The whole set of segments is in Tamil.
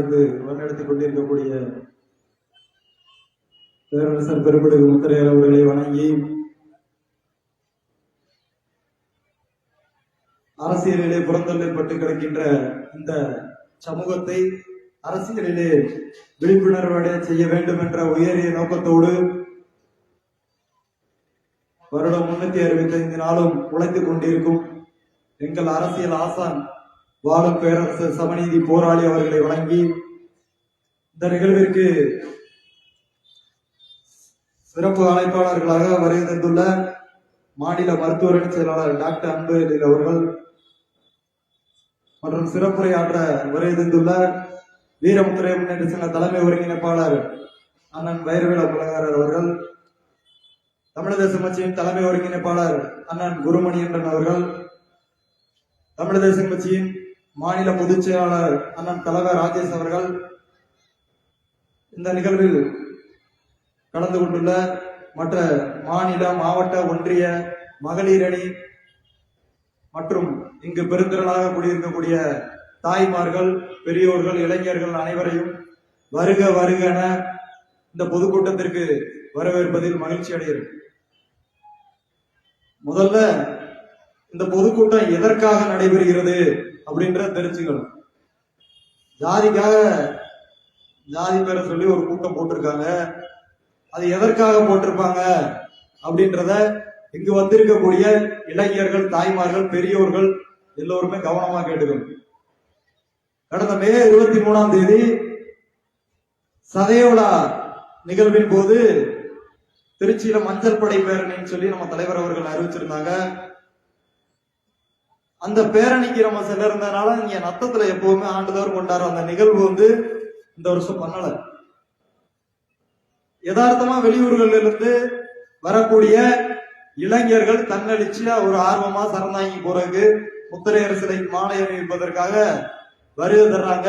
இருந்து வழிநடத்திக் கொண்டிருக்கக்கூடிய பேரரசர் பெருமிடுகு முத்திரையர் அவர்களை வணங்கி அரசியலிலே புறந்தள்ளப்பட்டு கிடக்கின்ற இந்த சமூகத்தை அரசியலிலே விழிப்புணர்வு செய்ய வேண்டும் என்ற உயரிய நோக்கத்தோடு வருடம் முன்னூத்தி அறுபத்தி ஐந்து நாளும் உழைத்துக் கொண்டிருக்கும் எங்கள் அரசியல் ஆசான் வாழும் பேரரசு சமநீதி போராளி அவர்களை வழங்கி இந்த நிகழ்விற்கு சிறப்பு அழைப்பாளர்களாக வருகை தந்துள்ள மாநில மருத்துவரணி செயலாளர் டாக்டர் அன்பு அவர்கள் மற்றும் சிறப்புரையாற்ற வருகை தந்துள்ள வீரமுத்துறை முன்னேற்ற சங்க தலைமை ஒருங்கிணைப்பாளர் அண்ணன் வைரவேல புலகாரர் அவர்கள் தமிழக கட்சியின் தலைமை ஒருங்கிணைப்பாளர் அண்ணன் குருமணியன்றன் அவர்கள் தமிழக கட்சியின் மாநில பொதுச் செயலாளர் அண்ணன் தலைவர் ராஜேஷ் அவர்கள் இந்த நிகழ்வில் கலந்து கொண்டுள்ள மற்ற மாநில மாவட்ட ஒன்றிய மகளிர் அணி மற்றும் இங்கு பெருந்திரளாக கூடியிருக்கக்கூடிய தாய்மார்கள் பெரியோர்கள் இளைஞர்கள் அனைவரையும் வருக வருக என இந்த பொதுக்கூட்டத்திற்கு வரவேற்பதில் மகிழ்ச்சி அடைகிறேன் முதல்ல இந்த பொதுக்கூட்டம் எதற்காக நடைபெறுகிறது அப்படின்றத தெரிஞ்சுக்கணும். ஜாதிக்காக ஜாதி பேரை சொல்லி ஒரு கூட்டம் போட்டிருக்காங்க. அது எதற்காக போட்டிருப்பாங்க அப்படின்றத இங்கு வந்திருக்கக்கூடிய இளைஞர்கள் தாய்மார்கள் பெரியோர்கள் எல்லோருமே கவனமா கேட்டுக்கணும். கடந்த மே இருபத்தி மூணாம் தேதி சதயோலா நிகழ்வின் போது திருச்சியில மஞ்சள் படை பேரணின்னு சொல்லி நம்ம தலைவர் அவர்கள் அறிவிச்சிருந்தாங்க. அந்த பேரணிக்கு நம்ம சென்றிருந்ததுனால இங்க நத்தத்துல எப்பவுமே ஆண்டுதோறும் கொண்டாடுற அந்த நிகழ்வு வந்து இந்த வருஷம் பண்ணல. யதார்த்தமா வெளியூர்கள்ல இருந்து வரக்கூடிய இளைஞர்கள் தன்னெழுச்சியா ஒரு ஆர்வமா சரணாங்கி போறதுக்கு முத்திரையர் சிலை மாலை அணிவிப்பதற்காக வருகை தர்றாங்க.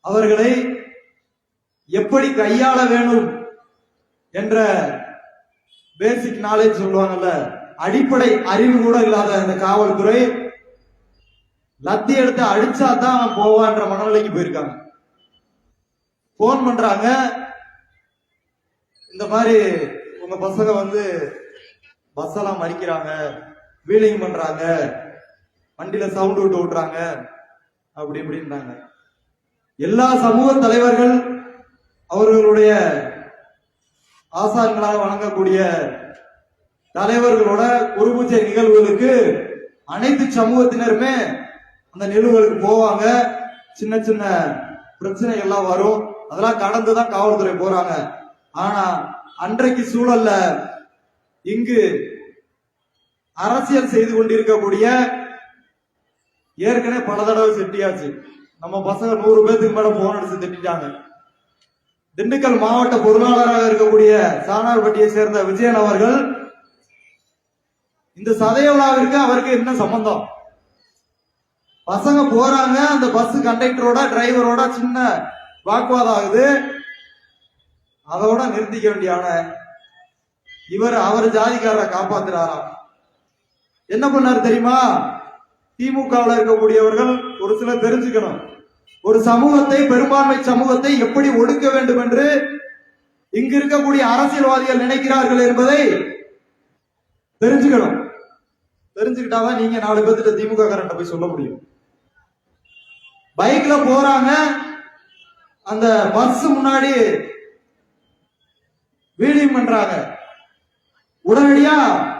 அவர்களை எப்படி கையாள வேணும் என்ற பேசிக் நாலேஜ் சொல்லுவாங்கல்ல அடிப்படை அறிவு கூட இல்லாத இந்த காவல்துறை லத்தி எடுத்து அடிச்சா தான் அவன் போவான்ற மனநிலைக்கு போயிருக்காங்க. போன் பண்றாங்க. இந்த மாதிரி உங்க பசங்க வந்து பஸ் எல்லாம் மறிக்கிறாங்க. வீலிங் பண்றாங்க. வண்டியில சவுண்ட் விட்டு விட்டுறாங்க. அப்படி இப்படின்றாங்க. எல்லா சமூக தலைவர்கள் அவர்களுடைய ஆசான்களாக வழங்கக்கூடிய தலைவர்களோட குருபூஜை நிகழ்வுகளுக்கு அனைத்து சமூகத்தினருமே அந்த நிகழ்வுகளுக்கு போவாங்க. சின்ன சின்ன பிரச்சனை எல்லாம் வரும். அதெல்லாம் கடந்துதான் காவல்துறை போறாங்க. ஆனா அன்றைக்கு சூழல்ல இங்கு அரசியல் செய்து கொண்டிருக்கக்கூடிய ஏற்கனவே பல தடவை செட்டியாச்சு. நம்ம பசங்க நூறு பேத்துக்கு மேல போன் அடிச்சு திட்டாங்க திண்டுக்கல் மாவட்ட பொருளாளராக இருக்கக்கூடிய சாணார்பட்டியை சேர்ந்த விஜயன் அவர்கள் இந்த சதய விழாவிற்கு அவருக்கு என்ன சம்பந்தம்? பசங்க போறாங்க அந்த பஸ் கண்டக்டரோட டிரைவரோட சின்ன வாக்குவாதம் ஆகுது. அதோட நிறுத்திக்க வேண்டியான இவர் அவர் ஜாதிக்காரரை காப்பாத்துறாராம். என்ன பண்ணாரு தெரியுமா? திமுகவில் இருக்கக்கூடியவர்கள் ஒரு சிலர் தெரிஞ்சுக்கணும். ஒரு சமூகத்தை பெரும்பான்மை சமூகத்தை எப்படி ஒடுக்க வேண்டும் என்று இங்கு இருக்கக்கூடிய அரசியல்வாதிகள் நினைக்கிறார்கள் என்பதை தெரிஞ்சுக்கணும். தெரிஞ்சுக்கிட்டாதான் நீங்க நாலு பேர்த்திட்ட திமுக காரன்ட்ட போய் சொல்ல முடியும். பைக்ல போறாங்க அந்த பஸ் முன்னாடி வீடியம் பண்றாங்க. உடனடியா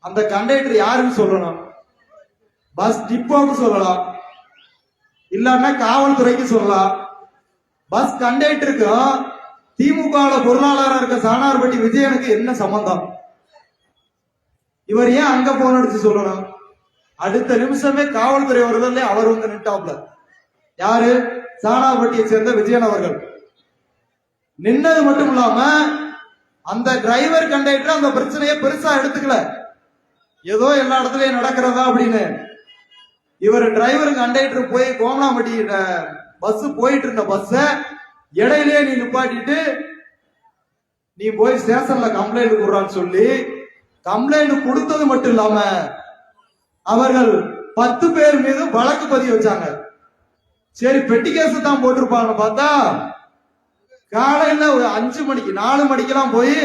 அந்த கண்டக்டர் யாருன்னு சொல்லணும். பஸ் டிப்போக்கு சொல்லலாம். இல்லாம காவல்துறைக்கு சொல்லலாம். பஸ் கண்டக்டருக்கும் திமுக பொருளாளராக இருக்க சாணார்பட்டி விஜயனுக்கு என்ன சம்பந்தம்? இவர் ஏன் அங்க போன் அடிச்சு சொல்லணும்? அடுத்த நிமிஷமே காவல்துறை வருதல்ல அவர் வந்து நின்ட்டாப்ல. யாரு? சாணாபட்டியை சேர்ந்த விஜயன் அவர்கள். நின்னது மட்டும் இல்லாம அந்த டிரைவர் கண்டக்டர் அந்த பிரச்சனையை பெருசா எடுத்துக்கல. ஏதோ எல்லா இடத்துலயும் நடக்கிறதா அப்படின்னு. இவர் டிரைவர் கண்டக்டர் போய் கோமலாம்பட்டி பஸ் போயிட்டு இருந்த பஸ்ஸ இடையிலேயே நீ நிப்பாட்டிட்டு நீ போய் ஸ்டேஷன்ல கம்ப்ளைண்ட் கொடுறான்னு சொல்லி கம்ப்ளைண்ட் கொடுத்தது மட்டும் இல்லாம அவர்கள் பத்து பேர் மீது வழக்கு பதிவு வச்சாங்க. சரி பெட்டி கேஸ் தான் போட்டிருப்பாங்கன்னு பார்த்தா காலையில ஒரு அஞ்சு மணிக்கு நாலு மணிக்கெல்லாம் போய்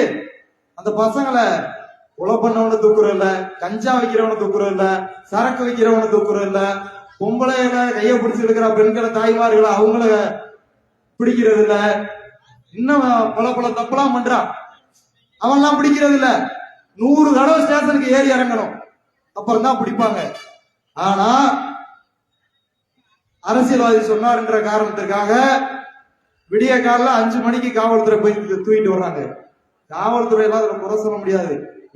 அந்த பசங்களை கொலை பண்ணவன தூக்குறோம் இல்ல கஞ்சா வைக்கிறவன தூக்குறோம் இல்ல சரக்கு வைக்கிறவன தூக்குறோம் இல்ல பொம்பளைகளை கைய பிடிச்சு இருக்கிற பெண்களை தாய்மார்களை அவங்கள பிடிக்கிறது இல்ல இன்னும் பல பல தப்பெல்லாம் பண்றான். அவன்லாம் பிடிக்கிறது இல்லை. நூறு தடவை ஸ்டேஷனுக்கு ஏறி இறங்கணும். அப்புறம் தான் பிடிப்பாங்க. ஆனா அரசியல்வாதி சொன்னார்ன்ற காரணத்திற்காக விடிய காலில் அஞ்சு மணிக்கு காவல்துறை போய் தூக்கிட்டு வர்றாங்க. காவல்துறை எல்லாம் அதில் குறை சொல்ல முடியாது.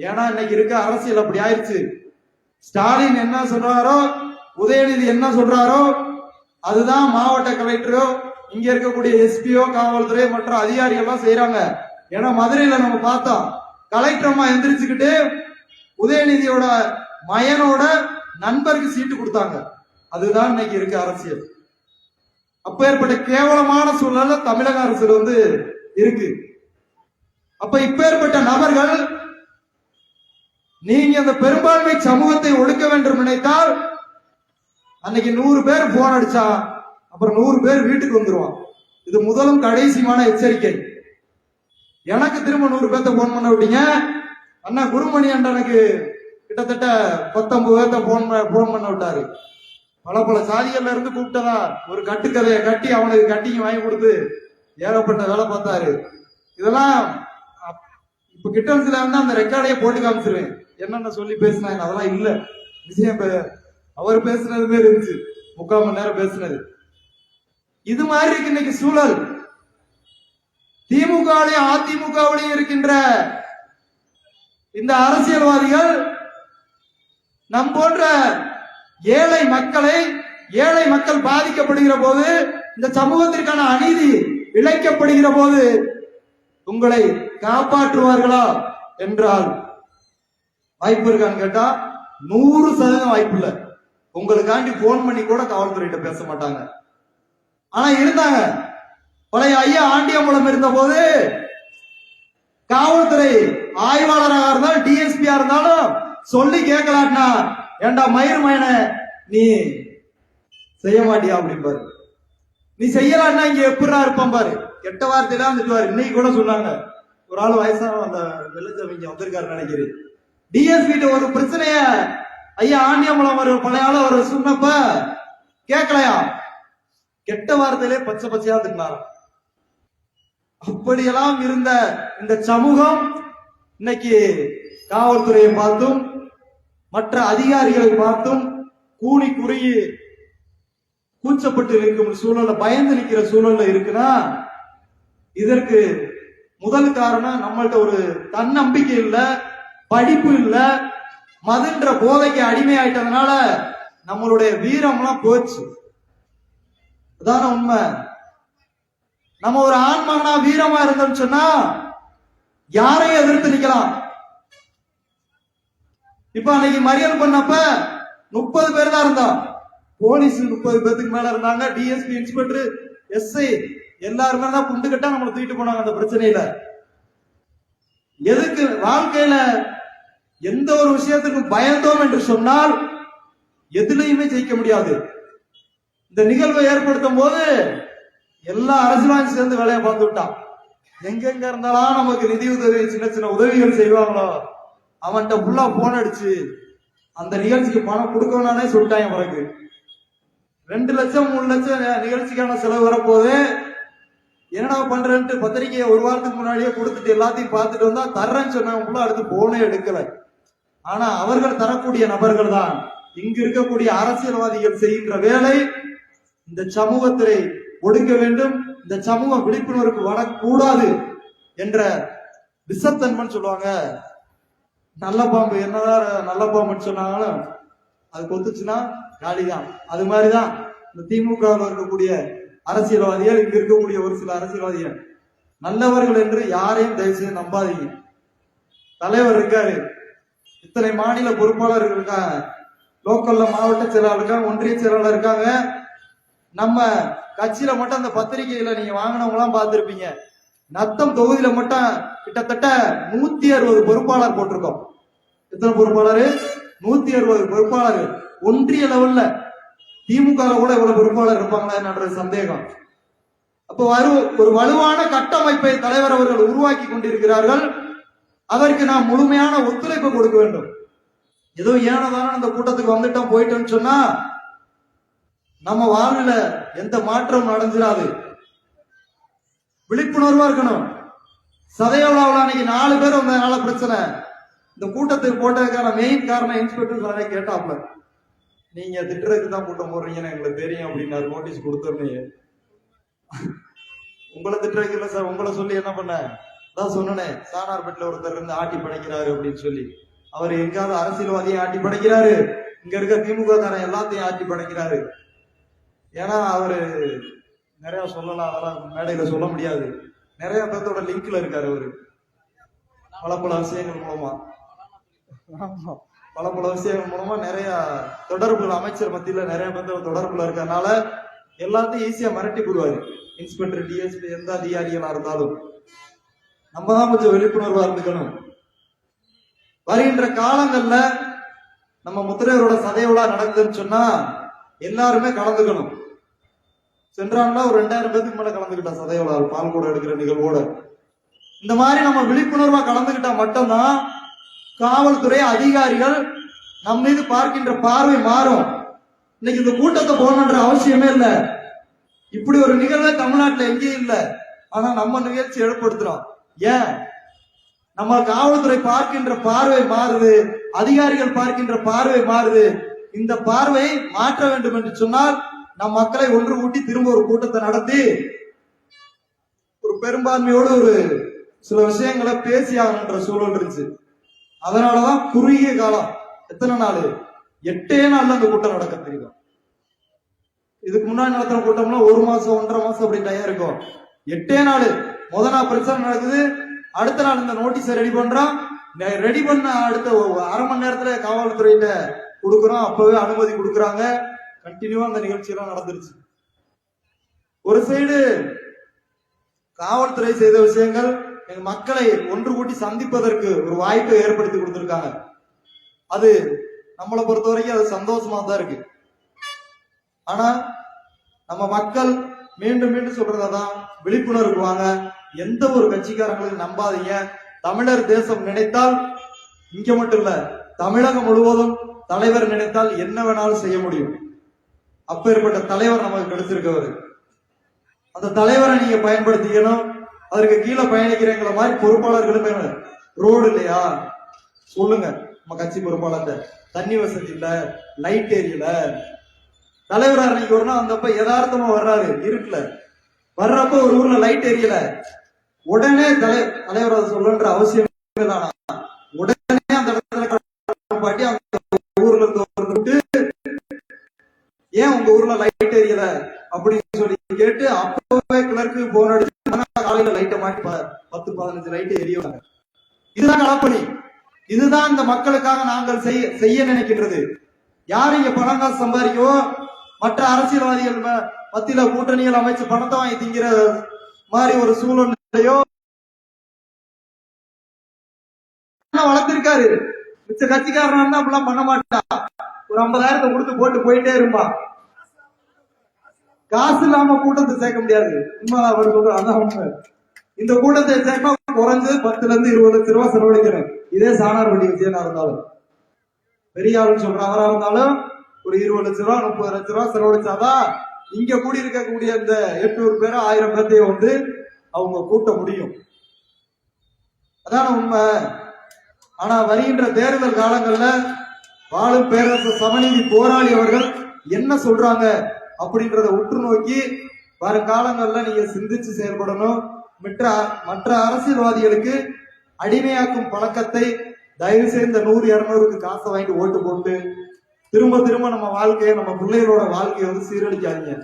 ஏன்னா இன்னைக்கு இருக்க அரசியல் அப்படி ஆயிடுச்சு ஸ்டாலின் என்ன சொல்றாரோ உதயநிதி என்ன சொல்றாரோ அதுதான் மாவட்ட கலெக்டரோ இங்க இருக்கக்கூடிய எஸ்பியோ காவல்துறை மற்ற அதிகாரிகள் எல்லாம் செய்யறாங்க ஏன்னா மதுரையில நம்ம பார்த்தோம். கலெக்டர் அம்மா எந்திரிச்சுக்கிட்டு உதயநிதியோட மயனோட நண்பருக்கு சீட்டு கொடுத்தாங்க. அதுதான் இன்னைக்கு இருக்க அரசியல். அப்பேற்பட்ட கேவலமான சூழ்நிலை தமிழக அரசு வந்து இருக்கு. அப்ப இப்பேற்பட்ட நபர்கள் நீங்க அந்த பெரும்பான்மை சமூகத்தை ஒடுக்க வேண்டும் நினைத்தால் அன்னைக்கு நூறு பேர் போன் அடிச்சா அப்புறம் நூறு பேர் வீட்டுக்கு வந்துருவான் இது முதலும் கடைசியான எச்சரிக்கை. எனக்கு திரும்ப நூறு பேர்த்த போன் பண்ண விட்டீங்க? அண்ணா குருமணி அண்ணனுக்கு கிட்டத்தட்ட பத்தொன்பது பேர்த்த போன் போன் பண்ண விட்டாரு. பல பல சாதிகள்ல இருந்து கூப்பிட்டதா? ஒரு கட்டுக்கதையை கட்டி அவனுக்கு கட்டிங்க வாங்கி கொடுத்து ஏகப்பட்ட வேலை பார்த்தாரு. இதெல்லாம் இப்ப கிட்டன்ஸ்ல இருந்தா அந்த ரெக்கார்டையே போட்டு காமிச்சிருவேன். என்னென்ன சொல்லி பேசினாங்க அதெல்லாம் இல்ல. விஷயம் பே- அவர் பேசுனதுமே இருந்துச்சு. முக்கால் மணி நேரம் பேசுனது. இது மாதிரி இருக்கு இன்னைக்கு சூழல். திமுகவிலையும் அதிமுகவிலையும் இருக்கின்ற இந்த அரசியல்வாதிகள் நம் போன்ற ஏழை மக்களை ஏழை மக்கள் பாதிக்கப்படுகிற போது இந்த சமூகத்திற்கான அநீதி இழைக்கப்படுகிற போது உங்களை காப்பாற்றுவார்களா என்றால் வாய்ப்பு இருக்கான்னு கேட்டா நூறு சதவீதம் வாய்ப்பு இல்ல. உங்களுக்காண்டி போன் பண்ணி கூட காவல்துறையிட்ட பேச மாட்டாங்க. ஆனா இருந்தாங்க. பழைய ஐயா ஆண்டியம்பலம் இருந்த போது காவல்துறை ஆய்வாளராக இருந்தாலும் டிஎஸ்பியா இருந்தாலும் சொல்லி கேட்கலாம்னா ஏண்டா மயிர் மயன நீ செய்ய மாட்டியா? அப்படிம்பாரு. நீ செய்யலாம்னா இங்க எப்படா இருப்பான் பாரு. கெட்ட வார்த்தையெல்லாம் திட்டுவாரு இன்னைக்கு கூட சொன்னாங்க. ஒரு ஆள் வயசான அந்த வெள்ளச்சவங்க வந்திருக்காரு நினைக்கிறேன். டிஎஸ்பி ஒரு பிரச்சனைய ஐயா ஆண்டியம்பலம் ஒரு பழைய ஆள் அவர் சொன்னப்ப கேட்கலையா? கெட்ட வார்த்தையிலே பச்சை பச்சையா திட்டினாராம் அப்படியெல்லாம் இருந்த இந்த சமூகம் இன்னைக்கு காவல்துறையை பார்த்தும் மற்ற அதிகாரிகளை பார்த்தும் கூனி குறுகி கூச்சப்பட்டு இருக்கும் சூழல்ல பயந்து நிற்கிற சூழல்ல இருக்குன்னா இதற்கு முதல் காரணம் நம்மள்ட்ட ஒரு தன்னம்பிக்கை இல்ல படிப்பு இல்ல மதுன்ற போதைக்கு அடிமையாயிட்டதுனால நம்மளுடைய வீரம்லாம் போச்சு. அதான உண்மை. நம்ம ஒரு ஆண்மகனா வீரமா இருந்தோம்னு சொன்னா யாரையும் எதிர்த்து நிக்கலாம். இப்ப அன்னைக்கு மறியல் பண்ணப்ப முப்பது பேர் தான் இருந்தான் போலீஸ் முப்பது பேத்துக்கு மேல இருந்தாங்க டிஎஸ்பி இன்ஸ்பெக்டர் எஸ்ஐ எல்லாருமே தான் குண்டு கட்டா நம்மளை தூக்கிட்டு போனாங்க அந்த பிரச்சனையில. எதுக்கு வாழ்க்கையில எந்த ஒரு விஷயத்துக்கும் பயந்தோம் என்று சொன்னால் எதுலையுமே ஜெயிக்க முடியாது. இந்த நிகழ்வை ஏற்படுத்தும் போது எல்லா அரசியலும் சேர்ந்து வேலையை பார்த்து விட்டான். எங்கெங்க இருந்தாலும் நமக்கு நிதி உதவி சின்ன சின்ன உதவிகள் செய்வாங்களோ? அவன்கிட்ட ஃபுல்லா போன் அடிச்சு அந்த நிகழ்ச்சிக்கு பணம் கொடுக்கணும்னே சொல்லிட்டாங்க பிறகு. ரெண்டு லட்சம் மூணு லட்சம் நிகழ்ச்சிக்கான செலவு வரப்போது என்னடா பண்றேன்ட்டு பத்திரிக்கையை ஒரு வாரத்துக்கு முன்னாடியே கொடுத்துட்டு எல்லாத்தையும் பார்த்துட்டு வந்தா தர்றேன்னு சொன்னவங்க ஃபுல்லா அடுத்து போனே எடுக்கல. ஆனா அவர்கள் தரக்கூடிய நபர்கள் தான் இங்கு இருக்கக்கூடிய அரசியல்வாதிகள் செய்கின்ற வேலை இந்த சமூகத்திலே ஒடுக்க வேண்டும். இந்த சமூகம் விழிப்புணர்வுக்கு வரக்கூடாது என்ற விஷத்தன்மைன்னு சொல்லுவாங்க. நல்ல பாம்பு என்னதான் நல்ல பாம்புன்னு சொன்னாலும் அது கொத்துச்சுன்னா காலிதான். அது மாதிரிதான் இந்த திமுகவில் இருக்கக்கூடிய அரசியல்வாதிகள் இங்க இருக்கக்கூடிய ஒரு சில அரசியல்வாதிகள். நல்லவர்கள் என்று யாரையும் தயவு செய்து நம்பாதீங்க. தலைவர் இருக்காரு. இத்தனை மாநில பொறுப்பாளர்கள் இருக்காங்க லோக்கல்ல மாவட்ட செயலாளர் இருக்காங்க ஒன்றிய செயலாளர் இருக்காங்க. நம்ம கட்சியில மட்டும் அந்த பத்திரிகையில நீங்க வாங்கினவங்க எல்லாம் பார்த்திருப்பீங்க. நத்தம் தொகுதியில மட்டும் கிட்டத்தட்ட நூத்தி அறுபது பொறுப்பாளர் போட்டிருக்கோம். எத்தனை பொறுப்பாளர்? நூத்தி அறுபது பொறுப்பாளர். ஒன்றிய லெவல்ல திமுக கூட இவ்வளவு பொறுப்பாளர் இருப்பாங்களா என்ற சந்தேகம். அப்போ வரு ஒரு வலுவான கட்டமைப்பை தலைவர் அவர்கள் உருவாக்கி கொண்டிருக்கிறார்கள். அதற்கு நாம் முழுமையான ஒத்துழைப்பு கொடுக்க வேண்டும். ஏதோ ஏனதான அந்த கூட்டத்துக்கு வந்துட்டோம் போயிட்டோம்னு சொன்னா நம்ம வாழ்வுல எந்த மாற்றம் நடந்துடாது விழிப்புணர்வா இருக்கணும். சதையோலாவில் அன்னைக்கு நாலு பேர் வந்ததுனால பிரச்சனை. இந்த கூட்டத்துக்கு போட்டதுக்கான மெயின் காரணம் இன்ஸ்பெக்டர் சாரே கேட்டாப்ல நீங்க திட்டுறதுக்கு தான் கூட்டம் போடுறீங்கன்னு எங்களுக்கு தெரியும் அப்படின்னாரு. நோட்டீஸ் கொடுத்துருந்தீங்க உங்களை திட்டுறதுக்கு இல்லை சார் உங்களை சொல்லி என்ன பண்ண? அதான் சொன்னனே சானார்பேட்டில் ஒருத்தர் இருந்து ஆட்டி படைக்கிறாரு அப்படின்னு சொல்லி. அவர் எங்காவது அரசியல்வாதியை ஆட்டி படைக்கிறாரு. இங்க இருக்க திமுக காரன் எல்லாத்தையும் ஆட்டி படைக்கிறாரு. ஏன்னா அவரு நிறைய சொல்லலாம் அதெல்லாம் மேடையில சொல்ல முடியாது. நிறைய பேர்த்தோட லிங்க்ல இருக்காரு அவரு. பல பல விஷயங்கள் மூலமா. ஆமா. பல பல விஷயங்கள் மூலமா நிறைய தொடர்புகள் அமைச்சர் மத்தியில நிறைய பேர்த்தோட தொடர்புல இருக்கறனால எல்லாத்தையும் ஈஸியா மிரட்டி போடுவாரு. இன்ஸ்பெக்டர் டிஎஸ்பி எந்த அதிகாரிகளா இருந்தாலும். நம்ம தான் கொஞ்சம் விழிப்புணர்வா இருந்துக்கணும். வருகின்ற காலங்கள்ல நம்ம முத்திரையரோட சதைவிழா நடக்குதுன்னு சொன்னா எல்லாருமே கலந்துக்கணும். சென்றான்ல ஒரு ரெண்டாயிரம் பேருக்கு மேல கலந்துக்கிட்டா சதையோட பால் கூட எடுக்கிற நிகழ்வோட. இந்த மாதிரி நம்ம விழிப்புணர்வா கலந்துகிட்டா மட்டும்தான் காவல்துறை அதிகாரிகள் நம் மீது பார்க்கின்ற பார்வை மாறும். இன்னைக்கு இந்த கூட்டத்தை போகணுன்ற அவசியமே இல்லை. இப்படி ஒரு நிகழ்வே தமிழ்நாட்டுல எங்கேயும் இல்லை. ஆனா நம்ம நிகழ்ச்சி ஏற்படுத்துறோம் ஏன்? நம்ம காவல்துறை பார்க்கின்ற பார்வை மாறுது அதிகாரிகள் பார்க்கின்ற பார்வை மாறுது. இந்த பார்வையை மாற்ற வேண்டும் என்று சொன்னால் நம் மக்களை ஒன்று கூட்டி திரும்ப ஒரு கூட்டத்தை நடத்தி ஒரு பெரும்பான்மையோடு ஒரு சில விஷயங்களை பேசி ஆகணுன்ற சூழல் இருந்துச்சு. அதனாலதான் குறுகிய காலம் எத்தனை நாள்? எட்டே நாள்ல அந்த கூட்டம் நடக்க தெரியும். இதுக்கு முன்னாடி நடத்துற கூட்டம்னா ஒரு மாசம் ஒன்றரை மாசம் அப்படி டயம் இருக்கும். எட்டே நாள். முத நாள் பிரச்சனை நடக்குது. அடுத்த நாள் இந்த நோட்டீஸை ரெடி பண்றோம் ரெடி பண்ண அடுத்த ஒரு அரை மணி நேரத்துல காவல்துறையில கொடுக்குறோம். அப்பவே அனுமதி கொடுக்குறாங்க. கண்டினியூவா அந்த நிகழ்ச்சி எல்லாம் நடந்துருச்சு. ஒரு சைடு காவல்துறை செய்த விஷயங்கள் எங்க மக்களை ஒன்று கூட்டி சந்திப்பதற்கு ஒரு வாய்ப்பை ஏற்படுத்தி கொடுத்திருக்காங்க. அது நம்மளை பொறுத்த வரைக்கும் அது சந்தோஷமா தான் இருக்கு. ஆனா நம்ம மக்கள் மீண்டும் மீண்டும் சொல்றதான் விழிப்புணர்வு வாங்க எந்த ஒரு கட்சிக்காரங்களையும் நம்பாதீங்க. தமிழர் தேசம் நினைத்தால் இங்க மட்டும் இல்ல தமிழகம் முழுவதும் தலைவர் நினைத்தால் என்ன வேணாலும் செய்ய முடியும். அப்பேற்பட்ட தலைவர் நமக்கு கிடைச்சிருக்கவர் அந்த தலைவரை நீங்க பயன்படுத்திக்கணும். அதற்கு கீழே பயணிக்கிறவங்கள மாதிரி பொறுப்பாளர்களும் ரோடு இல்லையா? சொல்லுங்க. நம்ம கட்சி பொறுப்பாளர் தண்ணி வசதி இல்ல லைட் எரியல தலைவர் அன்னைக்கு ஒரு நாள் வந்தப்ப யதார்த்தமா வர்றாரு. இருட்டுல. வர்றப்ப ஒரு ஊர்ல லைட் எரியல உடனே தலை தலைவர் அதை சொல்லன்ற அவசியம் உடனே அந்த இடத்துல பாட்டி ஏன் உங்க ஊர்ல லைட் எரியல? அப்படின்னு சொல்லி கேட்டு அப்பவே கிளர்க்கு போன் அடிச்சு காலையில லைட்டை மாட்டி பத்து பதினஞ்சு லைட் எரியுவாங்க. இதுதான் களப்பணி இதுதான் இந்த மக்களுக்காக நாங்கள் செய்ய செய்ய நினைக்கின்றது. யார் இங்க பணம் காசு சம்பாதிக்கவோ மற்ற அரசியல்வாதிகள் மத்தியில கூட்டணிகள் அமைச்சு பணத்தை வாங்கி திங்கிற மாதிரி ஒரு சூழ்நிலையோ வளர்த்திருக்காரு. மிச்ச கட்சிக்காரன் இருந்தா அப்படிலாம் பண்ண மாட்டான் ஒரு ஐம்பதாயிரத்தை கொடுத்து போட்டு போயிட்டே இருப்பான் காசு இல்லாம கூட்டத்தை சேர்க்க முடியாது. உண்மை அவர் சொல்ற அதான் உண்மை. இந்த கூட்டத்தை சேர்க்க குறைஞ்சது பத்துல இருந்து இருபது லட்சம் ரூபாய் செலவழிக்கிறேன். இதே சாணார் வண்டி விஜயனா இருந்தாலும். பெரிய ஆளுன்னு சொல்றவரா இருந்தாலும் ஒரு இருபது லட்ச ரூபா முப்பது லட்ச ரூபா செலவழிச்சாதான் இங்க கூடி இருக்கக்கூடிய இந்த எட்நூறு பேர் ஆயிரம் பேர்த்தையும் வந்து அவங்க கூட்ட முடியும். அதான உண்மை. ஆனா வருகின்ற தேர்தல் காலங்கள்ல வாழும் பேரரசு சமநீதி போராளி அவர்கள் என்ன சொல்றாங்க அப்படின்றத உற்று நோக்கி வருங்காலங்கள்ல நீங்க சிந்திச்சு செயல்படணும். மற்ற மற்ற அரசியல்வாதிகளுக்கு அடிமையாக்கும் பழக்கத்தை தயவு செய்து இந்த நூறு இருநூறுக்கு காசை வாங்கிட்டு ஓட்டு போட்டு திரும்ப திரும்ப நம்ம வாழ்க்கையை நம்ம பிள்ளைகளோட வாழ்க்கையை வந்து சீரழிக்காதீங்க.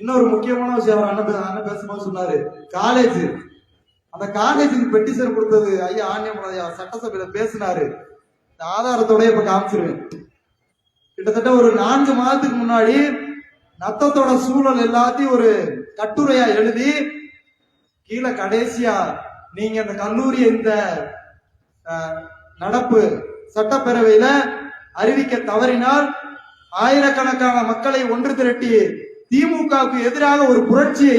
இன்னொரு முக்கியமான விஷயம் அவர் அண்ணன் அண்ணன் பேசும்போது சொன்னாரு. காலேஜ் அந்த காலேஜுக்கு பெட்டிஷன் கொடுத்தது ஐயா ஆன்யம் சட்டசபையில பேசினாரு. ஆதாரத்தோட இப்ப காமிச்சிருவேன். கிட்டத்தட்ட ஒரு நான்கு மாதத்துக்கு முன்னாடி நத்தத்தோட சூழல் எல்லாத்தையும் ஒரு கட்டுரையா எழுதி கீழே கடைசியா நீங்க அந்த கல்லூரி இந்த நடப்பு சட்டப்பேரவையில அறிவிக்க தவறினால் ஆயிரக்கணக்கான மக்களை ஒன்று திரட்டி திமுகவுக்கு எதிராக ஒரு புரட்சி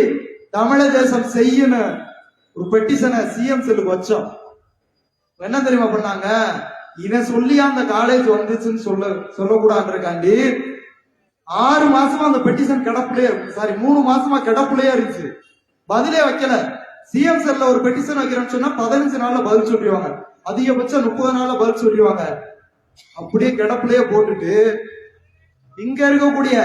தமிழ தேசம் செய்யணும் ஒரு பெட்டிஷனை சிஎம் செல்லுக்கு வச்சோம். என்ன தெரியுமா பண்ணாங்க? இவன் சொல்லி அந்த காலேஜ் வந்துச்சுன்னு சொல்ல சொல்லக்கூடாதுக்காண்டி ஆறு மாசமா அந்த பெட்டிஷன் கிடப்புலயே சாரி மூணு மாசமா கிடப்புலயே இருந்துச்சு. பதிலே வைக்கல. சிஎம் செல்ல ஒரு பெட்டிஷன் வைக்கிறேன்னு சொன்னா பதினஞ்சு நாள்ல பதில் சொல்லிடுவாங்க. அதிகபட்சம் முப்பது நாள்ல பதில் சொல்லிடுவாங்க. அப்படியே கிடப்புலயே போட்டுட்டு இங்க இருக்கக்கூடிய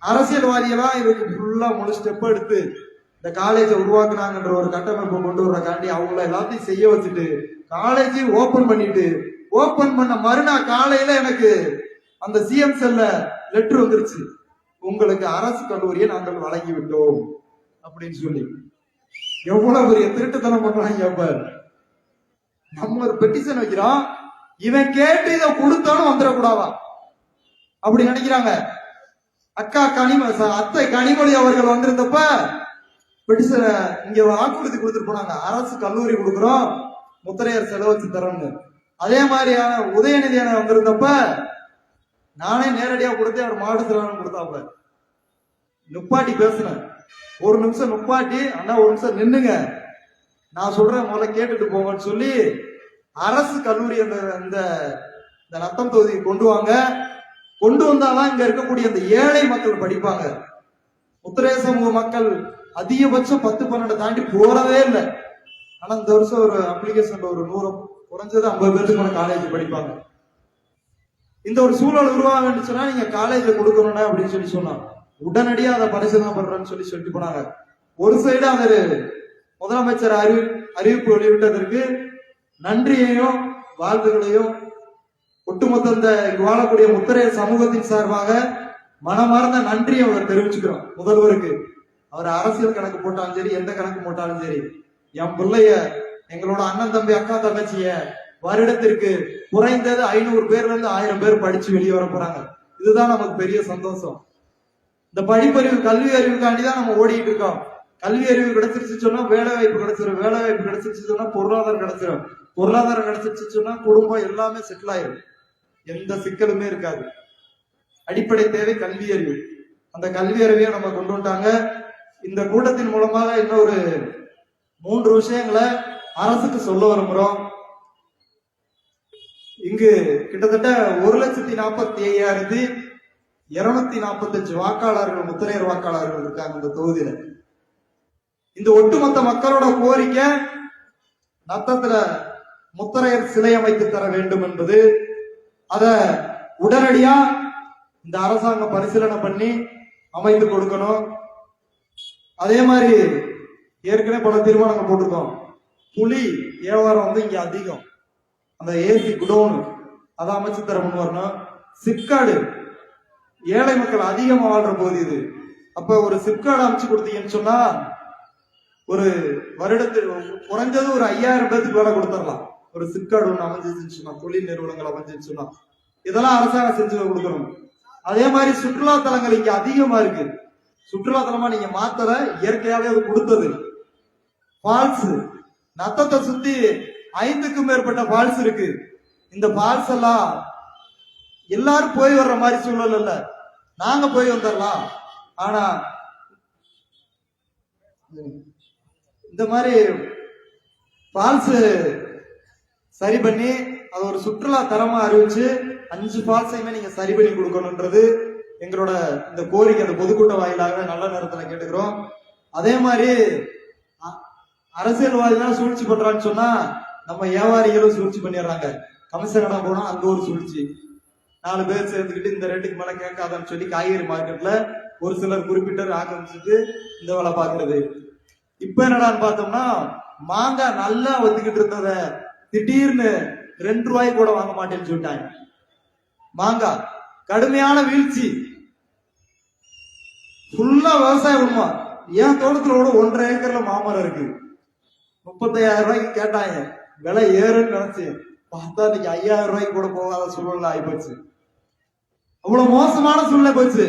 அரசியல்வாதியெல்லாம் இதுக்கு ஃபுல்லா முழு ஸ்டெப் எடுத்து இந்த காலேஜை உருவாக்குனாங்கன்ற ஒரு கட்டமைப்பை கொண்டு வரக்காண்டி அவங்கள எல்லாத்தையும் செய்ய வச்சுட்டு காலேஜ் ஓபன் பண்ணிட்டு ஓபன் பண்ண மறுநாள் காலையில எனக்கு அந்த சிஎம் செல்ல லெட்டர் வந்துருச்சு. உங்களுக்கு அரசு கல்லூரியை நாங்கள் வழங்கி விட்டோம் அப்படின்னு சொல்லி. எவ்வளவு பெரிய திருட்டுத்தனம் பண்றாங்க இப்ப நம்ம ஒரு பெட்டிஷன் வைக்கிறோம். இவன் கேட்டு இதை கொடுத்தாலும் வந்துடக்கூடாதா? அப்படி நினைக்கிறாங்க. அக்கா கனிம அத்தை கனிமொழி அவர்கள் வந்திருந்தப்ப பெட்டிஷனை இங்க வாக்குறுதி கொடுத்துட்டு போனாங்க. அரசு கல்லூரி கொடுக்குறோம். முத்திரையர் செலவச்சு தரோம்னு அதே மாதிரியான உதயநிதி அண்ணன் வந்திருந்தப்ப நானே நேரடியா கொடுத்தேன் அவர் மாவட்ட செயலாளர் கொடுத்தாப்ப நுப்பாட்டி பேசினேன். ஒரு நிமிஷம் நுப்பாட்டி அண்ணா ஒரு நிமிஷம் நின்னுங்க. நான் சொல்றேன் முதல்ல கேட்டுட்டு போங்கன்னு சொல்லி அரசு கல்லூரி அந்த இந்த இந்த நத்தம் தொகுதி கொண்டு வாங்க. கொண்டு வந்தாதான் இங்க இருக்கக்கூடிய அந்த ஏழை மக்கள் படிப்பாங்க. உத்தரேசம் மக்கள் அதிகபட்சம் பத்து பன்னெண்டு தாண்டி போறதே இல்லை. ஆனா இந்த வருஷம் ஒரு அப்ளிகேஷன் ஒரு நூறு குறைஞ்சது ஐம்பது பேருக்கு காலேஜ் படிப்பாங்க. இந்த ஒரு சூழல் உருவாக வேண்டுச்சுன்னா நீங்க காலேஜ்ல கொடுக்கணும் அப்படின்னு சொல்லி சொன்னான் உடனடியாக அதை பரிசோதனை பண்றேன்னு சொல்லி சொல்லிட்டு போனாங்க. ஒரு சைடு அவர் முதலமைச்சர் அறிவி அறிவிப்பு வெளியிட்டதற்கு நன்றியையும் வாழ்த்துகளையும் ஒட்டுமொத்த இந்த வாழக்கூடிய முத்திரைய சமூகத்தின் சார்பாக மனமார்ந்த நன்றியை அவர் தெரிவிச்சுக்கிறோம். முதல்வருக்கு. அவர் அரசியல் கணக்கு போட்டாலும் சரி எந்த கணக்கு போட்டாலும் சரி என் பிள்ளைய எங்களோட அண்ணன் தம்பி அக்கா தங்கச்சிய வருடத்திற்கு குறைந்தது ஐநூறு பேர்ல இருந்து ஆயிரம் பேர் படிச்சு வெளியே வர போறாங்க. இதுதான் நமக்கு பெரிய சந்தோஷம். இந்த படிப்பறிவு கல்வி அறிவுக்காண்டி தான் நம்ம ஓடிட்டு இருக்கோம். கல்வி அறிவு கிடைச்சிருச்சு சொன்னா வேலை வாய்ப்பு கிடைச்சிடும் வேலை வாய்ப்பு கிடைச்சிருச்சு சொன்னா பொருளாதாரம் கிடைச்சிடும் பொருளாதாரம் கிடைச்சிருச்சு சொன்னா குடும்பம் எல்லாமே செட்டில் ஆயிரும். எந்த சிக்கலுமே இருக்காது. அடிப்படை தேவை கல்வி அறிவு. அந்த கல்வி அறிவையை நம்ம கொண்டு வந்துட்டாங்க. இந்த கூட்டத்தின் மூலமாக இன்னொரு மூன்று விஷயங்களை அரசுக்கு சொல்ல விரும்புறோம். இங்கு கிட்டத்தட்ட ஒரு லட்சத்தி நாற்பத்தி ஐயாயிரத்தி இருநூத்தி நாற்பத்தஞ்சு வாக்காளர்கள் முத்திரையர் வாக்காளர்கள் இருக்காங்க இந்த தொகுதியில. இந்த ஒட்டுமொத்த மக்களோட கோரிக்கை நத்தத்துல முத்திரையர் சிலை அமைத்து தர வேண்டும் என்பது. அத உடனடியா இந்த அரசாங்கம் பரிசீலனை பண்ணி அமைத்து கொடுக்கணும். அதே மாதிரி ஏற்கனவே பல தீர்மானங்கள் போட்டிருக்கோம். புலி வியாபாரம் வந்து இங்க அதிகம். அந்த ஏசி குடோனு அதை அமைச்சு தர முன் வரணும். சிப்காடு ஏழை மக்கள் அதிகமா வாழ்ற போது இது. அப்ப ஒரு சிப்காடு அமைச்சு கொடுத்தீங்கன்னு சொன்னா ஒரு வருடத்தில் குறைஞ்சது ஒரு ஐயாயிரம் பேருக்கு வேலை கொடுத்துடலாம் ஒரு சிப்காடு ஒண்ணு அமைஞ்சிச்சுன்னு சொன்னா தொழில் நிறுவனங்கள் அமைஞ்சின்னு சொன்னா. இதெல்லாம் அரசாங்கம் செஞ்சு கொடுக்கணும். அதே மாதிரி சுற்றுலா தலங்கள் இங்க அதிகமா இருக்கு. சுற்றுலா தலமா நீங்க மாத்தல இயற்கையாவே அது கொடுத்தது. ஃபால்ஸ் நத்தத்தை சுத்தி ஐந்துக்கும் மேற்பட்ட ஃபால்ஸ் இருக்கு. இந்த ஃபால்ஸ் எல்லாம் எல்லாரும் போய் வர்ற மாதிரி சூழல் இல்ல. நாங்க போய் வந்துடலாம் ஆனா இந்த மாதிரி ஃபால்ஸ் சரி பண்ணி அது ஒரு சுற்றுலா தரமா அறிவிச்சு அஞ்சு ஃபால்ஸையுமே நீங்க சரி பண்ணி கொடுக்கணுன்றது எங்களோட இந்த கோரிக்கை. அந்த பொதுக்கூட்ட வாயிலாக நல்ல நேரத்துல கேட்டுக்கிறோம். அதே மாதிரி அரசியல்வாதிகள் சூழ்ச்சி பண்றான்னு சொன்னா நம்ம வியாபாரிகளும் சூழ்ச்சி பண்ணிடுறாங்க. கமிஷன் போனா அங்க ஒரு சூழ்ச்சி. நாலு பேர் சேர்ந்துக்கிட்டு இந்த ரேட்டுக்கு மேல கேட்காதன்னு சொல்லி காய்கறி மார்க்கெட்ல ஒரு சிலர் குறிப்பிட்ட ஆக்கிரமிச்சுட்டு இந்த வேலை பாக்குறது இப்ப என்னடான்னு பார்த்தோம்னா மாங்காய் நல்லா ஒத்துக்கிட்டு இருந்தத திடீர்னு ரெண்டு ரூபாய் கூட வாங்க மாட்டேன்னு சொல்லிட்டாங்க. மாங்காய் கடுமையான வீழ்ச்சி. ஃபுல்லா விவசாயம் உண்மை என் தோட்டத்துல கூட ஒன்றரை ஏக்கர்ல மாமரம் இருக்கு. முப்பத்தையாயிரம் ரூபாய்க்கு கேட்டாங்க. விலை ஏறுன்னு நினைச்சேன் பார்த்தா இன்னைக்கு ஐயாயிரம் ரூபாய்க்கு கூட போகாத சூழ்நிலை ஆகிப்போச்சு அவ்வளவு மோசமான சூழ்நிலை போச்சு.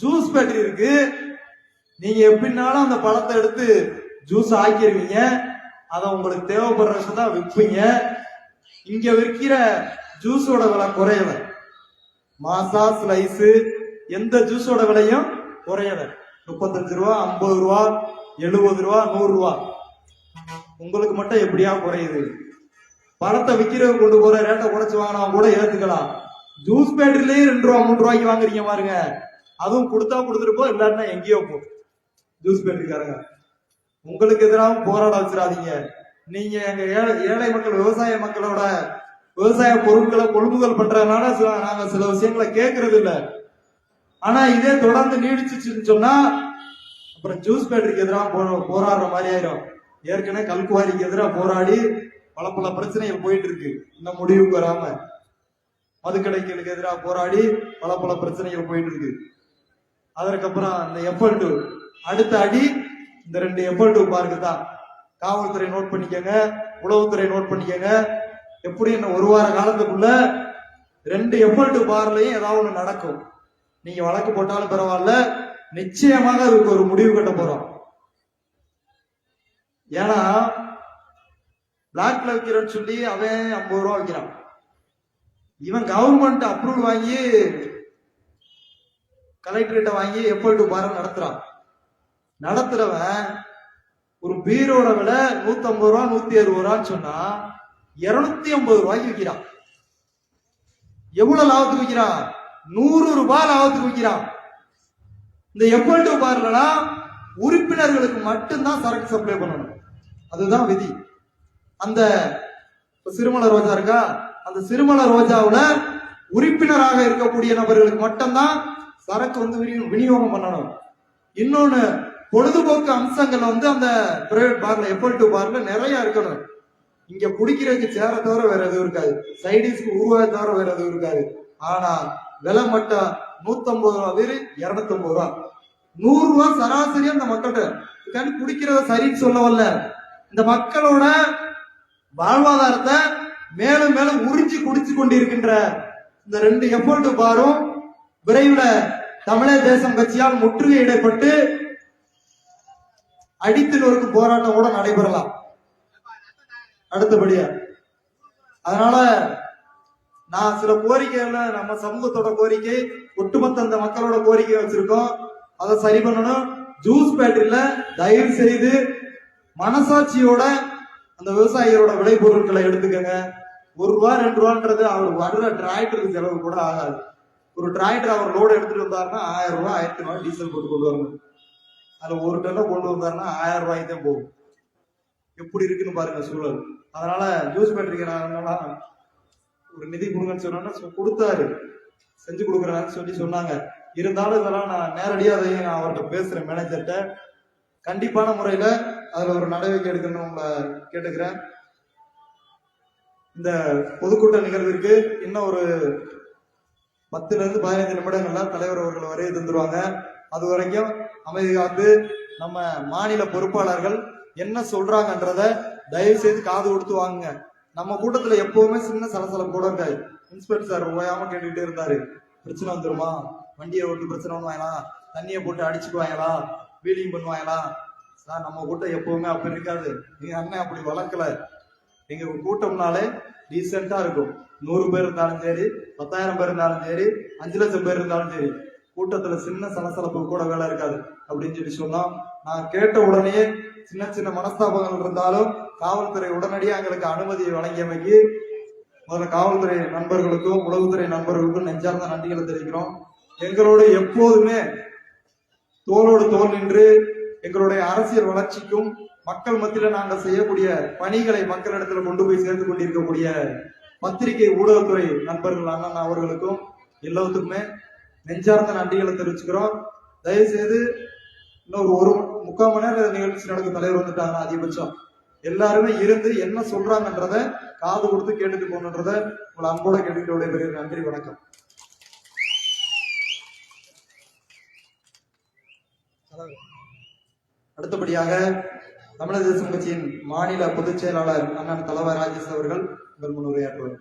ஜூஸ் பேட்டரி இருக்கு. நீங்க எப்படினாலும் அந்த பழத்தை எடுத்து ஜூஸ் ஆக்கிடுவீங்க அதை உங்களுக்கு தேவைப்படுறதுக்கு தான் விற்பீங்க. இங்க விற்கிற ஜூஸோட விலை குறையல. மாசா ஸ்லைஸ் எந்த ஜூஸோட விலையும் குறையல. முப்பத்தஞ்சு ரூபா ஐம்பது ரூபா எழுபது ரூபா நூறு ரூபா. உங்களுக்கு மட்டும் எப்படியா குறையுது? பணத்தை விற்கிறவங்க கொண்டு போற ரேட்டை குறைச்சு வாங்கினா கூட ஏத்துக்கலாம். ஜூஸ் பேட்டரிலேயே ரெண்டு ரூபா மூணு ரூபாய்க்கு வாங்குறீங்க பாருங்க. அதுவும் கொடுத்தா கொடுத்துட்டு போ இல்லாட்டினா எங்கேயோ போ. ஜூஸ் பேட்டரிக்காரங்க உங்களுக்கு எதிராக போராட வச்சிடாதீங்க. நீங்க எங்க ஏழை ஏழை மக்கள் விவசாய மக்களோட விவசாய பொருட்களை கொள்முதல் பண்றதுனால சில- நாங்க சில விஷயங்களை கேட்கறது இல்ல ஆனா இதே தொடர்ந்து நீடிச்சுச்சுன்னு சொன்னா அப்புறம் ஜூஸ் பேட்டரிக்கு எதிராக போராடுற மாதிரி ஆயிரும். ஏற்கனவே கல்குவாரிக்கு எதிராக போராடி பல பல பிரச்சனைகள் போயிட்டு இருக்கு இன்னும் முடிவுக்கு வராம. மதுக்கடைகளுக்கு எதிராக போராடி பல பல பிரச்சனைகள் போயிட்டு இருக்கு அதற்கப்புறம் இந்த எஃப்எல் டூ அடுத்த அடி இந்த ரெண்டு எஃப்எல் டூ பார்க்கு தான் காவல்துறை நோட் பண்ணிக்கங்க. உளவுத்துறை நோட் பண்ணிக்கங்க. எப்படி இன்னும் ஒரு வார காலத்துக்குள்ள ரெண்டு எஃப்எல் டூ ஏதாவது ஒன்று நடக்கும். நீங்க வழக்கு போட்டாலும் பரவாயில்ல. நிச்சயமாக அதுக்கு ஒரு முடிவு கட்ட போறோம். ஏன்னா பிளாக்ல விற்கிறேன்னு சொல்லி அவன் ஐம்பது ரூபா விற்கிறான் இவன் கவர்மெண்ட் அப்ரூவல் வாங்கி கலெக்டர்கிட்ட வாங்கி எஃப்எல் டூ பாரம் நடத்துறான். நடத்துறவன் ஒரு பீரோட விலை நூத்தி ஐம்பது ரூபா நூத்தி அறுபது ரூபான்னு சொன்னா இருநூத்தி ஐம்பது ரூபாய்க்கு விற்கிறான் எவ்வளவு லாபத்துக்கு விற்கிறான் நூறு ரூபாய் லாபத்துக்கு விற்கிறான் இந்த எஃப்எல் டூ பார்லனா உறுப்பினர்களுக்கு மட்டும்தான் சரக்கு சப்ளை பண்ணணும். அதுதான் விதி. அந்த சிறுமல ரோஜா இருக்கா? அந்த சிறுமல ரோஜாவுல உறுப்பினராக இருக்கக்கூடிய நபர்களுக்கு மட்டும்தான் சரக்கு வந்து விநியோகம் பண்ணணும். இன்னொன்னு பொழுதுபோக்கு அம்சங்கள் வந்து அந்த பிரைவேட் பார்ல எஃப்எல் டூ பார்ல நிறைய இருக்கணும். இங்க குடிக்கிறதுக்கு சேர தவிர வேற எதுவும் இருக்காது. சைடிஸ்க்கு உருவாக தவிர வேற எதுவும் இருக்காது. ஆனா விலை மட்டும் நூத்தம்பது ரூபா வேறு இருநூத்தம்பது ரூபா. நூறு ரூபா சராசரியா அந்த மக்கள்கிட்ட. இதுக்காண்டி குடிக்கிறத சரின்னு சொல்ல வரல இந்த மக்களோட வாழ்வாதாரத்தை மேலும் மேலும் உறிஞ்சி குடிச்சு கொண்டிருக்கின்ற இந்த ரெண்டு எஃபோர்ட் பாரும் விரைவில் தமிழர் தேசம் கட்சியால் முற்றுகையிடப்பட்டு அடித்து ஒரு போராட்டம் கூட நடைபெறலாம். அடுத்தபடியா. அதனால நான் சில கோரிக்கைகள்ல நம்ம சமூகத்தோட கோரிக்கை ஒட்டுமொத்த அந்த மக்களோட கோரிக்கை வச்சிருக்கோம். அதை சரி பண்ணணும். ஜூஸ் பேட்டரியில தயவு செய்து மனசாட்சியோட அந்த விவசாயிகளோட விளைபொருட்களை எடுத்துக்கங்க. ஒரு ரூபா ரெண்டு ரூபான்றது அவர் வர்ற டிராக்டருக்கு செலவு கூட ஆகாது. ஒரு டிராக்டர் அவர் லோடு எடுத்துட்டு வந்தாருன்னா ஆயிரம் ரூபாய் ஆயிரத்தி ரூபாய் டீசல் போட்டு கொண்டு வரணும். அதுல ஒரு டன்னை கொண்டு வந்தாருன்னா ஆயிரம் ரூபாய்க்கு தான் போகும். எப்படி இருக்குன்னு பாருங்க சூழல். அதனால ஜூஸ் பேட்டரிக்கு ஒரு நிதி கொடுங்கன்னு சொன்னோன்னா கொடுத்தாரு. செஞ்சு கொடுக்குறேன்னு சொல்லி சொன்னாங்க. இருந்தாலும் இதெல்லாம் நான் நேரடியாக அதையும் நான் அவர்கிட்ட பேசுறேன் மேனேஜர்கிட்ட கண்டிப்பான முறையில அதுல ஒரு நடவடிக்கை எடுக்கணும்னு உங்களை கேட்டுக்கிறேன். இந்த பொதுக்கூட்ட நிகழ்விற்கு இன்னும் ஒரு பத்துல இருந்து பதினைந்து நிமிடங்கள்ல தலைவர் அவர்கள் வரைய தந்துருவாங்க. அது வரைக்கும் அமைதி காத்து நம்ம மாநில பொறுப்பாளர்கள் என்ன சொல்றாங்கன்றத தயவு செய்து காது கொடுத்து வாங்குங்க. நம்ம கூட்டத்துல எப்பவுமே சின்ன சலசலம் கூட இருக்காது. இன்ஸ்பெக்டர் சார் ஓயாம கேட்டுக்கிட்டே இருந்தாரு. பிரச்சனை வந்துருமா? வண்டியை ஓட்டு பிரச்சனை பண்ணுவாங்களா தண்ணியை போட்டு அடிச்சுக்குவாங்களா? வீலிங் பண்ணுவாங்களா? சார் நம்ம கூட்டம் எப்பவுமே அப்படி இருக்காது. நீங்க அண்ணன் அப்படி வளர்க்கல. எங்க கூட்டம்னாலே டீசெண்டா இருக்கும். நூறு பேர் இருந்தாலும் சரி பத்தாயிரம் பேர் இருந்தாலும் சரி அஞ்சு லட்சம் பேர் இருந்தாலும் சரி கூட்டத்துல சின்ன சலசலப்பு கூட வேலை இருக்காது. அப்படின்னு சொல்லி சொன்னோம் நான் கேட்ட உடனே சின்ன சின்ன மனஸ்தாபங்கள் இருந்தாலும் காவல்துறை உடனடியாக எங்களுக்கு அனுமதியை வழங்கியமைக்கு முதல்ல காவல்துறை நண்பர்களுக்கும் உளவுத்துறை நண்பர்களுக்கும் நெஞ்சார்ந்த நன்றிகளை தெரிவிக்கிறோம். எங்களோட எப்போதுமே தோளோடு தோல் நின்று எங்களுடைய அரசியல் வளர்ச்சிக்கும் மக்கள் மத்தியில நாங்கள் செய்யக்கூடிய பணிகளை மக்களிடத்துல கொண்டு போய் சேர்ந்து கொண்டிருக்கக்கூடிய பத்திரிகை ஊடகத்துறை நண்பர்கள் அண்ணன் அவர்களுக்கும் எல்லாத்துக்குமே நெஞ்சார்ந்த நன்றிகளை தெரிவிச்சுக்கிறோம். தயவு செய்து இன்னொரு ஒரு முக்கால் மணி நேரம் நிகழ்ச்சி நடக்கும் தலைவர் வந்துட்டாங்க அதிகபட்சம். எல்லாருமே இருந்து என்ன சொல்றாங்கன்றத காது கொடுத்து கேட்டுட்டு போகணுன்றத உங்களை அன்போட கேட்டுக்கிட்டு நன்றி வணக்கம். அடுத்தபடியாக தமிழக தேசம் கட்சியின் மாநில பொதுச் செயலாளர் அண்ணன் தலைவர் ராஜேஷ் அவர்கள் உங்கள் முன் உரையாற்றுவார்.